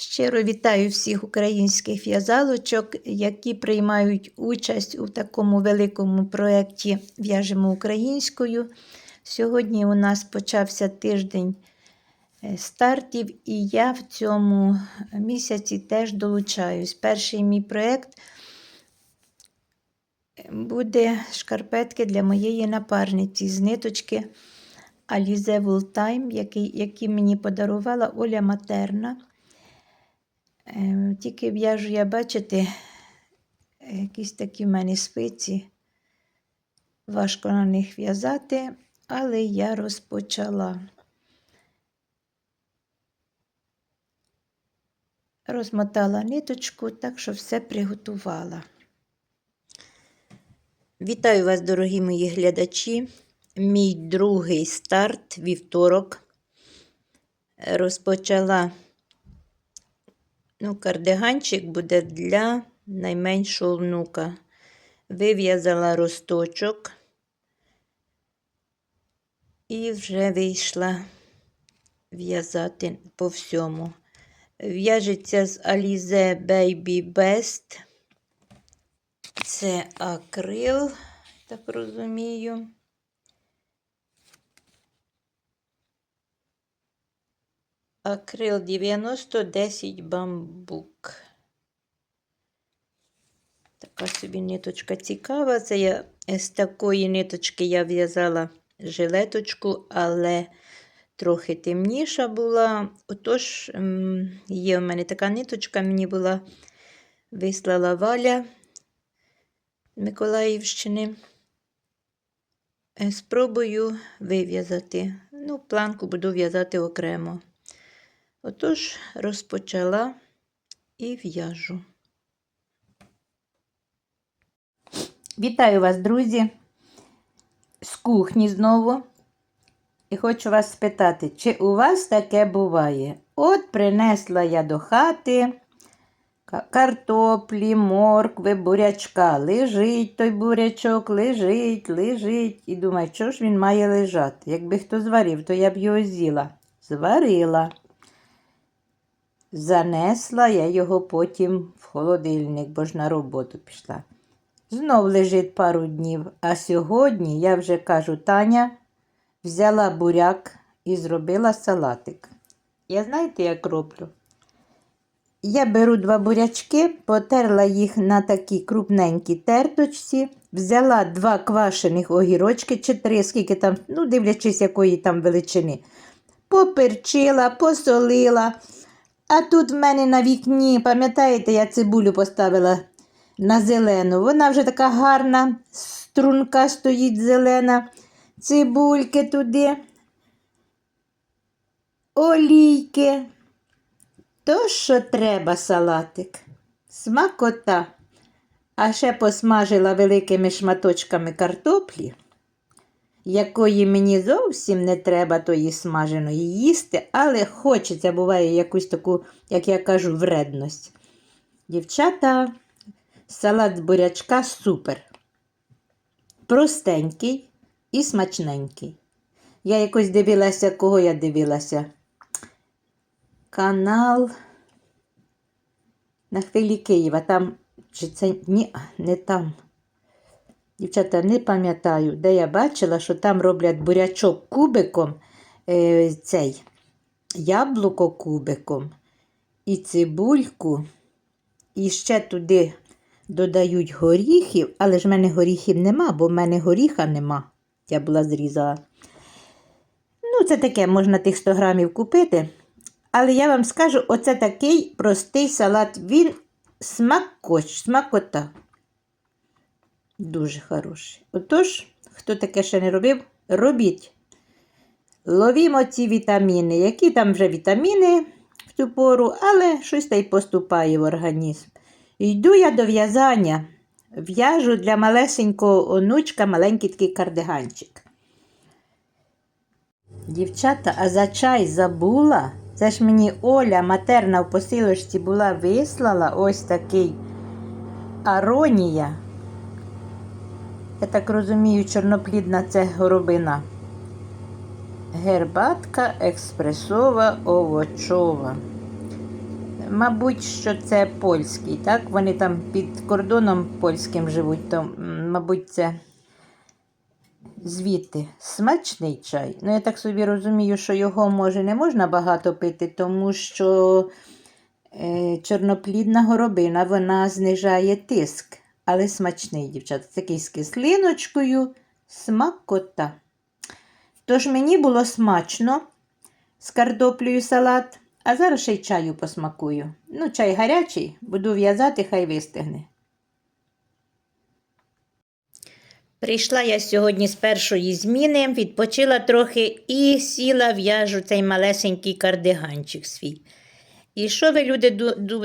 Щиро вітаю всіх українських в'язалочок, які приймають участь у такому великому проєкті В'яжемо українською. Сьогодні у нас почався тиждень е, стартів, і я в цьому місяці теж долучаюсь. Перший мій проєкт буде шкарпетки для моєї напарниці з ниточки Alize Wooltime, які, які мені подарувала Оля Матерна. Е, Тільки в'яжу я, бачите, якісь такі в мене спиці. Важко на них в'язати, але я розпочала. Розмотала ниточку, так що все приготувала. Вітаю вас, дорогі мої глядачі. Мій другий старт вівторок. Розпочала ну, кардиганчик буде для найменшого внука. Вив'язала росточок і вже вийшла в'язати по всьому. В'яжеться з Alize Baby Best. Це акрил, так розумію. Акрил 90 10 бамбук. Така собі ниточка цікава. Це я з такої ниточки я в'язала жилеточку, але трохи темніша була. Отож, є в мене така ниточка, мені була вислала валя Миколаївщини. Спробую вив'язати. Ну, планку буду в'язати окремо. Отож, розпочала і в'яжу. Вітаю вас, друзі, з кухні знову. І хочу вас спитати, чи у вас таке буває? От принесла я до хати картоплі, моркви, бурячка. Лежить той бурячок, лежить, лежить. І думаю, що ж він має лежати? Якби хто зварив, то я б його з'їла. Зварила. Занесла я його потім в холодильник, бо ж на роботу пішла. Знов лежить пару днів. А сьогодні я вже кажу, Таня взяла буряк і зробила салатик. Я знаєте, як роблю? Я беру два бурячки, потерла їх на такій крупненькій терточці, взяла два квашених огірочки чи три, скільки там, ну, дивлячись, якої там величини. Поперчила, посолила. А тут в мене на вікні, пам'ятаєте, я цибулю поставила на зелену. Вона вже така гарна, струнка стоїть зелена. Цибульки туди, олійки. То, що треба, салатик, смакота. А ще посмажила великими шматочками картоплі, якої мені зовсім не треба тої смаженої їсти, але хочеться, буває, якусь таку, як я кажу, вредність. Дівчата, салат з бурячка супер. Простенький і смачненький. Я якось дивилася, кого я дивилася. Канал на хвилі Києва. Там, чи це ні, не там. Дівчата, не пам'ятаю, де я бачила, що там роблять бурячок кубиком, е, цей яблуко кубиком і цибульку. І ще туди додають горіхів, але ж в мене горіхів нема, бо в мене горіха нема. Я була зрізала. Ну, це таке, можна тих 100 грамів купити. Але я вам скажу, оце такий простий салат. Він смакоч, смакота. Дуже хороший. Отож, хто таке ще не робив, робіть. Ловімо ці вітаміни. Які там вже вітаміни в ту пору, але щось та й поступає в організм. Йду я до в'язання. В'яжу для малесенького онучка маленький такий кардиганчик. Дівчата, а за чай забула. Це ж мені Оля матерна в посилочці була вислала ось такий аронія. Я так розумію, чорноплідна це горобина. Гербатка експресова овочова. мабуть, що це польський, так? Вони там під кордоном польським живуть, то, мабуть, це звідти. Смачний чай. Ну, я так собі розумію, що його може не можна багато пити, тому що е, чорноплідна горобина вона знижає тиск. Але смачний, дівчата. Такий з кислиночкою, смакота. Тож мені було смачно з картоплею салат, а зараз ще й чаю посмакую. Ну, чай гарячий, буду в'язати, хай вистигне. Прийшла я сьогодні з першої зміни, відпочила трохи і сіла в'яжу цей малесенький кардиганчик свій. І що ви, люди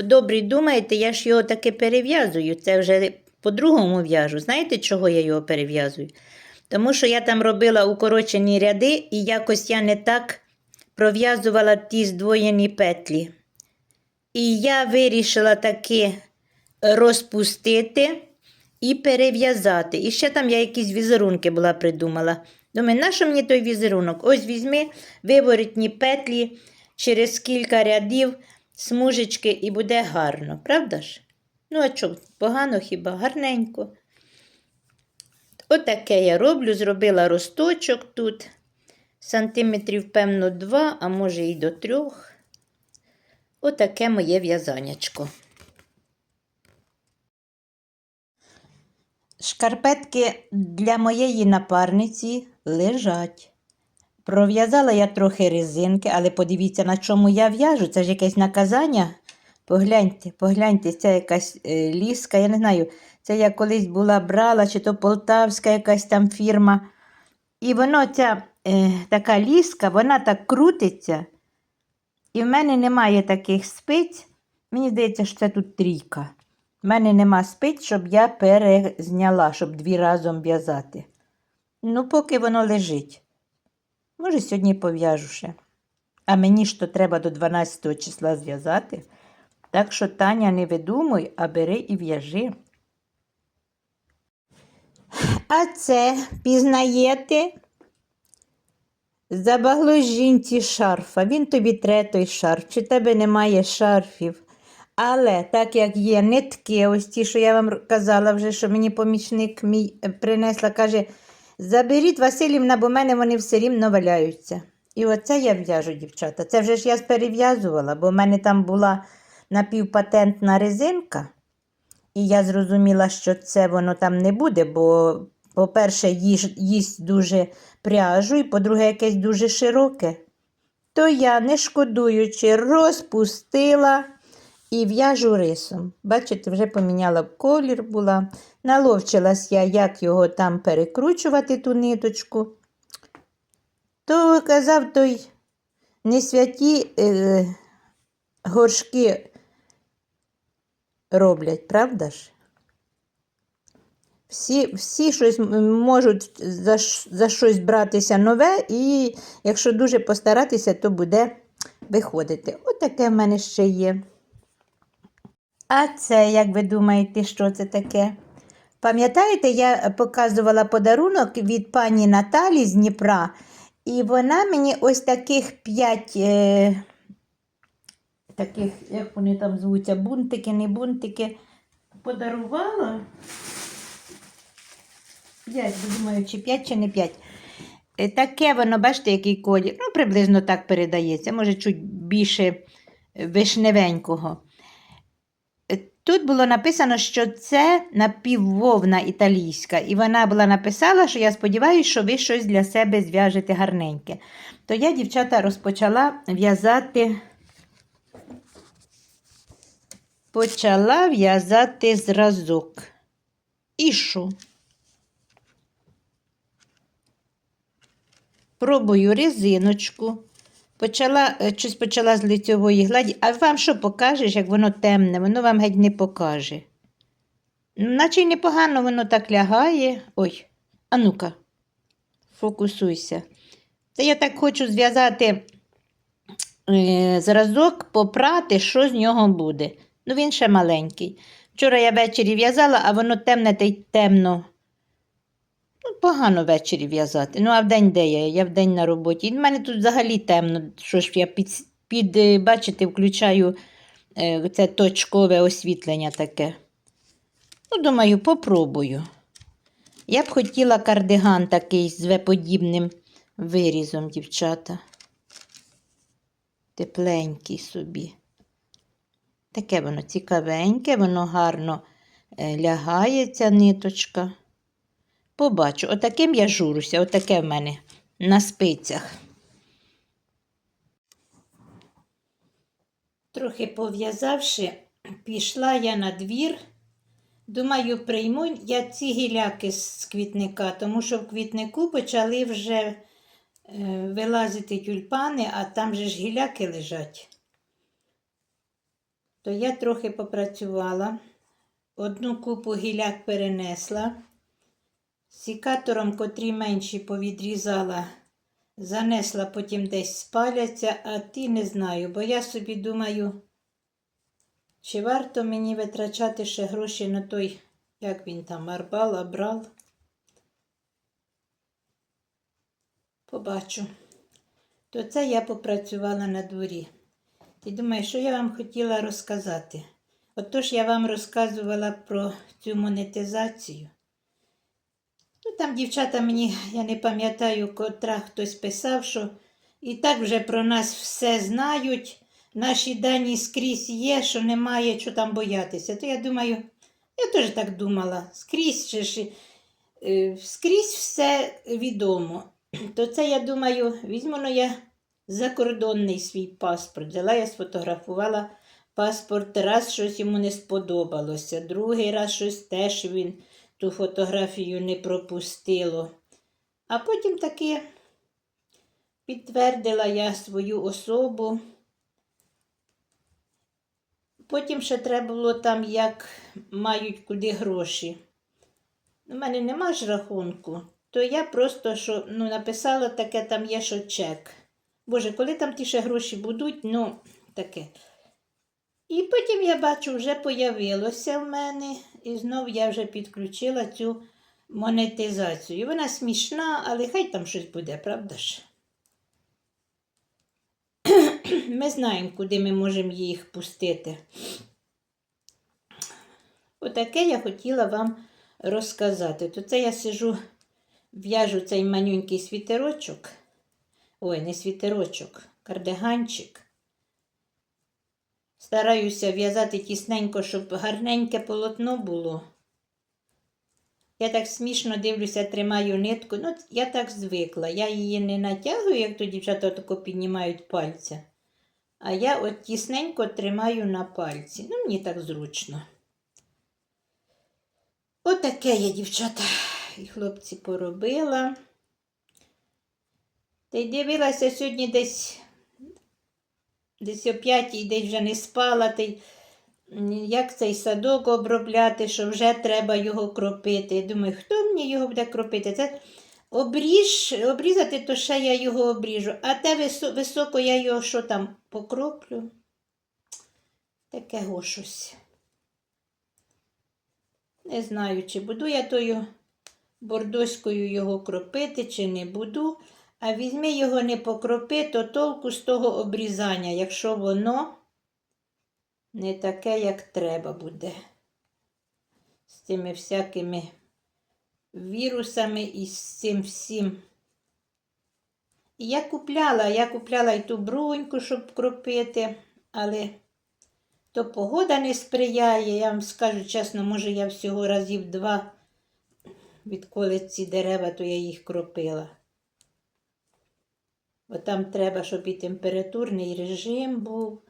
добрі, думаєте, я ж його таки перев'язую. Це вже по-другому в'яжу. Знаєте, чого я його перев'язую? Тому що я там робила укорочені ряди, і якось я не так пров'язувала ті здвоєні петлі. І я вирішила таки розпустити і перев'язати. І ще там я якісь візерунки була придумала. Думаю, нащо мені той візерунок? Ось візьми виворітні петлі через кілька рядів, смужечки, і буде гарно, правда ж? Ну, а що, погано хіба? Гарненько. Отаке я роблю, зробила росточок тут. Сантиметрів, певно, два, а може і до трьох. Отаке моє в'язанячко. Шкарпетки для моєї напарниці лежать. Пров'язала я трохи резинки, але подивіться, на чому я в'яжу. Це ж якесь наказання. Погляньте, погляньте, це якась е, ліска. Я не знаю, це я колись була брала, чи то полтавська якась там фірма. І воно, ця е, така ліска, вона так крутиться. І в мене немає таких спиць. Мені здається, що це тут трійка. У мене нема спиць, щоб я перезняла, щоб дві разом в'язати. Ну, поки воно лежить. Може, сьогодні пов'яжу ще. А мені ж то треба до 12 числа зв'язати. Так що, Таня, не видумуй, а бери і в'яжи. А це пізнаєте? Забагло жінці шарфа. Він тобі тре той шарф, чи тебе немає шарфів. Але так як є нитки, ось ті, що я вам казала вже, що мені помічник мій е, принесла, каже, заберіть Василівна, бо в мене вони все рівно валяються. І оце я в'яжу, дівчата. Це вже ж я перев'язувала, бо в мене там була напівпатентна резинка. І я зрозуміла, що це воно там не буде, бо, по-перше, їсть дуже пряжу, і по-друге, якесь дуже широке. То я, не шкодуючи, розпустила і в'яжу рисом. Бачите, вже поміняла колір була. Наловчилась я, як його там перекручувати, ту ниточку. То казав той не святі е, горшки роблять, правда ж? Всі, всі щось можуть за, за щось братися нове, і якщо дуже постаратися, то буде виходити. Отаке в мене ще є. А це, як ви думаєте, що це таке? Пам'ятаєте, я показувала подарунок від пані Наталі з Дніпра, і вона мені ось таких п'ять. Е, таких, як вони там звуться, бунтики, не бунтики, подарувала. П'ять, бо думаю, чи п'ять, чи не п'ять. Е, Таке воно, бачите, який колір. Ну, приблизно так передається, може, чуть більше е, вишневенького. Е, Тут було написано, що це напіввовна італійська, і вона була написала, що я сподіваюся, що ви щось для себе зв'яжете гарненьке. То я, дівчата, розпочала в'язати. Почала в'язати зразок. І що? Пробую резиночку. Почала, е, щось почала з лицьової гладі. А вам що покажеш, як воно темне, воно вам геть не покаже. Наче непогано воно так лягає. Ой, а ну-ка, фокусуйся. Це я так хочу зв'язати е, зразок, попрати, що з нього буде. Ну, він ще маленький. Вчора я ввечері в'язала, а воно темне та й темно. Ну, погано ввечері в'язати. Ну, а вдень де я? Я вдень на роботі. І в мене тут взагалі темно. Що ж я під, під е, бачите, включаю е, це точкове освітлення таке. Ну, думаю, попробую. Я б хотіла кардиган такий з веподібним вирізом, дівчата. Тепленький собі. Таке воно цікавеньке, воно гарно е, лягає, ця ниточка. Побачу, отаким я журуся, отаке в мене на спицях. Трохи пов'язавши, пішла я на двір. Думаю, прийму я ці гіляки з квітника, тому що в квітнику почали вже е, вилазити тюльпани, а там же ж гіляки лежать. То я трохи попрацювала, одну купу гіляк перенесла, сікатором, котрі менші повідрізала, занесла, потім десь спаляться, а ті не знаю, бо я собі думаю. Чи варто мені витрачати ще гроші на той, як він там, арбал, абрал? Побачу. То це я попрацювала на дворі. Ти думаєш, що я вам хотіла розказати? Отож я вам розказувала про цю монетизацію. Ну, там дівчата мені, я не пам'ятаю, котра хтось писав, що і так вже про нас все знають наші дані скрізь є, що немає що там боятися. То я думаю, я теж так думала, скрізь ж, е, скрізь все відомо. То це я думаю, візьму ну, я закордонний свій паспорт. Взяла я сфотографувала паспорт, раз щось йому не сподобалося, другий раз щось теж він ту фотографію не пропустило. А потім таки підтвердила я свою особу. Потім ще треба було там, як мають куди гроші. У мене нема ж рахунку, то я просто що, ну, написала таке, там є що чек. Боже, коли там ті ще гроші будуть, ну, таке. І потім я бачу, вже появилося в мене, і знов я вже підключила цю монетизацію. Вона смішна, але хай там щось буде, правда ж? Ми знаємо, куди ми можемо їх пустити. Отаке я хотіла вам розказати. То це я сижу, в'яжу цей манюнький світерочок. Ой, не світерочок, кардиганчик. Стараюся в'язати тісненько, щоб гарненьке полотно було. Я так смішно дивлюся, тримаю нитку. Ну, я так звикла. Я її не натягую, як то дівчата тако піднімають пальця. А я от тісненько тримаю на пальці. Ну, мені так зручно. Отаке я, дівчата, і хлопці поробила. Й дивилася сьогодні десь десь о п'ятій десь вже не спала. Й як цей садок обробляти, що вже треба його кропити. Я думаю, хто мені його буде кропити? Це обріж, обрізати, то ще я його обріжу. А те високо я його що там покроплю. Таке щось. Не знаю, чи буду я тою бордоською його кропити, чи не буду. А візьми його не покропи, то толку з того обрізання, якщо воно не таке, як треба буде. З цими всякими вірусами і з цим всім. І я купляла, я купляла і ту бруньку, щоб кропити, але то погода не сприяє, я вам скажу чесно, може, я всього разів два, відколи ці дерева, то я їх кропила. Бо там треба, щоб і температурний режим був,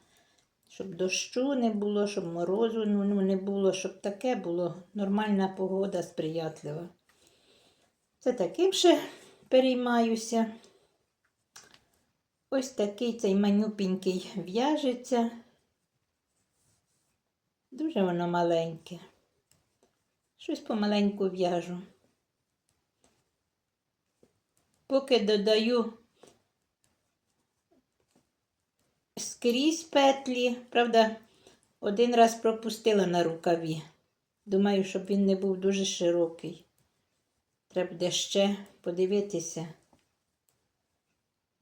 щоб дощу не було, щоб морозу ну, не було, щоб таке було нормальна погода сприятлива. Це таким ще переймаюся. Ось такий цей манюпінький в'яжеться. Дуже воно маленьке. Щось помаленьку в'яжу. Поки додаю скрізь петлі, правда, один раз пропустила на рукаві. Думаю, щоб він не був дуже широкий. Треба буде ще подивитися.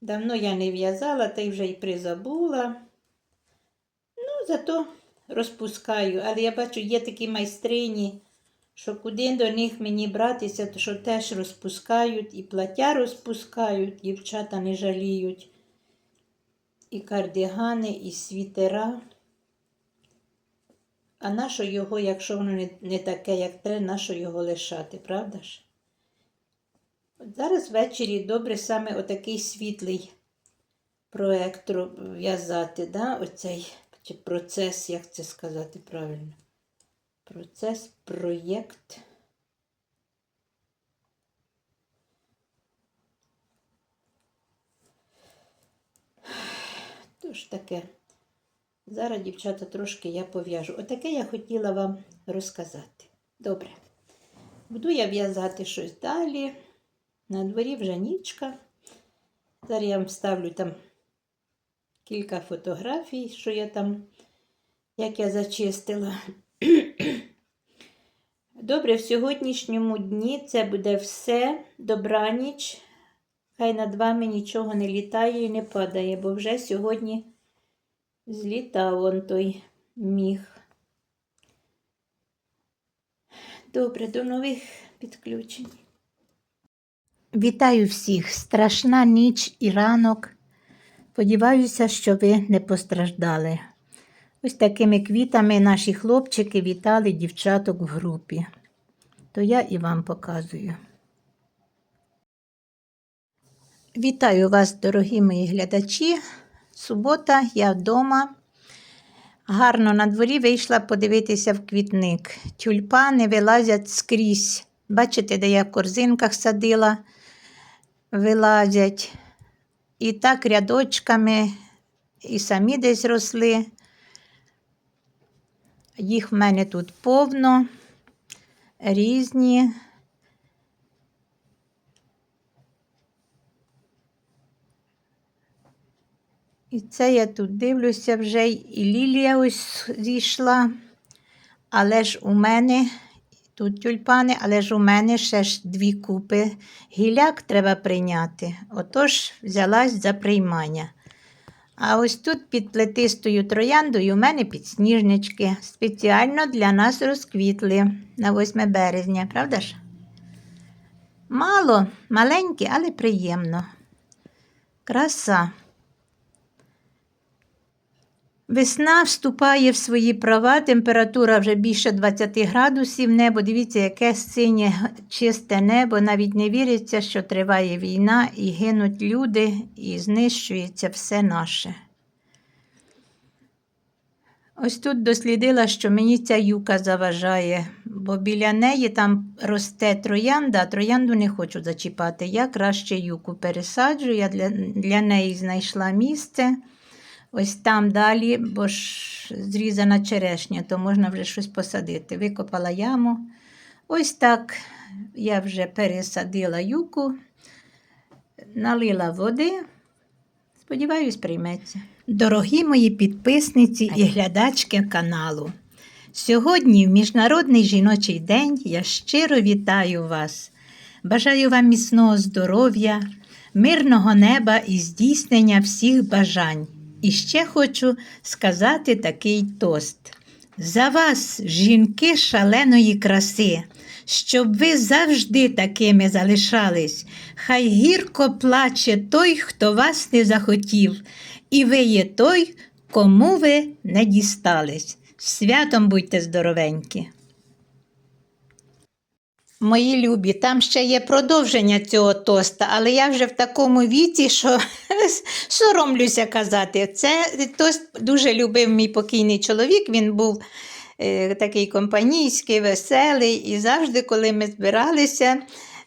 Давно я не в'язала, та й вже й призабула. Ну, зато розпускаю. Але я бачу, є такі майстрині, що куди до них мені братися, то що теж розпускають, і плаття розпускають, дівчата не жаліють. І кардигани, і світера. А нащо його, якщо воно не, таке, як треба, нащо його лишати, правда ж? Зараз ввечері добре саме отакий світлий проектор в'язати, да? оцей чи процес, як це сказати правильно? Процес, проєкт. Тож таке. Зараз, дівчата, трошки я пов'яжу. Отаке я хотіла вам розказати. Добре. Буду я в'язати щось далі. На дворі вже нічка. Зараз я вам вставлю там кілька фотографій, що я там, як я зачистила. Добре, в сьогоднішньому дні це буде все. Добраніч. Хай над вами нічого не літає і не падає, бо вже сьогодні злітав он той міг. Добре, до нових підключень. Вітаю всіх! Страшна ніч і ранок. Сподіваюся, що ви не постраждали. Ось такими квітами наші хлопчики вітали дівчаток в групі. То я і вам показую. Вітаю вас, дорогі мої глядачі. Субота, я вдома. Гарно на дворі вийшла подивитися в квітник. Тюльпани вилазять скрізь. Бачите, де я в корзинках садила, вилазять. І так рядочками, і самі десь росли. Їх в мене тут повно, різні. І це я тут дивлюся вже і лілія ось зійшла. Але ж у мене тут тюльпани, але ж у мене ще ж дві купи гіляк треба прийняти. Отож, взялась за приймання. А ось тут під плетистою трояндою у мене підсніжнички. Спеціально для нас розквітли на 8 березня, правда ж? Мало, маленькі, але приємно. Краса. Весна вступає в свої права, температура вже більше 20 градусів, небо, дивіться, яке синє чисте небо, навіть не віриться, що триває війна, і гинуть люди, і знищується все наше. Ось тут дослідила, що мені ця юка заважає, бо біля неї там росте троянда, а троянду не хочу зачіпати. Я краще юку пересаджу, я для, для неї знайшла місце. Ось там далі, бо ж зрізана черешня, то можна вже щось посадити. Викопала яму. Ось так я вже пересадила юку, налила води. Сподіваюсь, прийметься. Дорогі мої підписниці і глядачки каналу. Сьогодні, в Міжнародний жіночий день, я щиро вітаю вас. Бажаю вам міцного здоров'я, мирного неба і здійснення всіх бажань. І ще хочу сказати такий тост. За вас, жінки шаленої краси, щоб ви завжди такими залишались. Хай гірко плаче той, хто вас не захотів, і ви є той, кому ви не дістались. Святом будьте здоровенькі. Мої любі, там ще є продовження цього тоста, але я вже в такому віці, що соромлюся казати. Це тост дуже любив мій покійний чоловік. Він був е, такий компанійський, веселий. І завжди, коли ми збиралися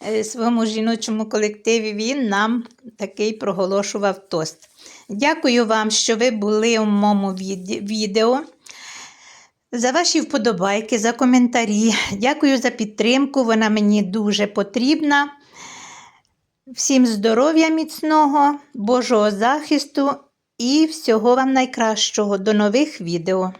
е, своєму жіночому колективі, він нам такий проголошував тост. Дякую вам, що ви були у моєму відео. За ваші вподобайки, за коментарі. Дякую за підтримку. Вона мені дуже потрібна. Всім здоров'я міцного, Божого захисту і всього вам найкращого. До нових відео.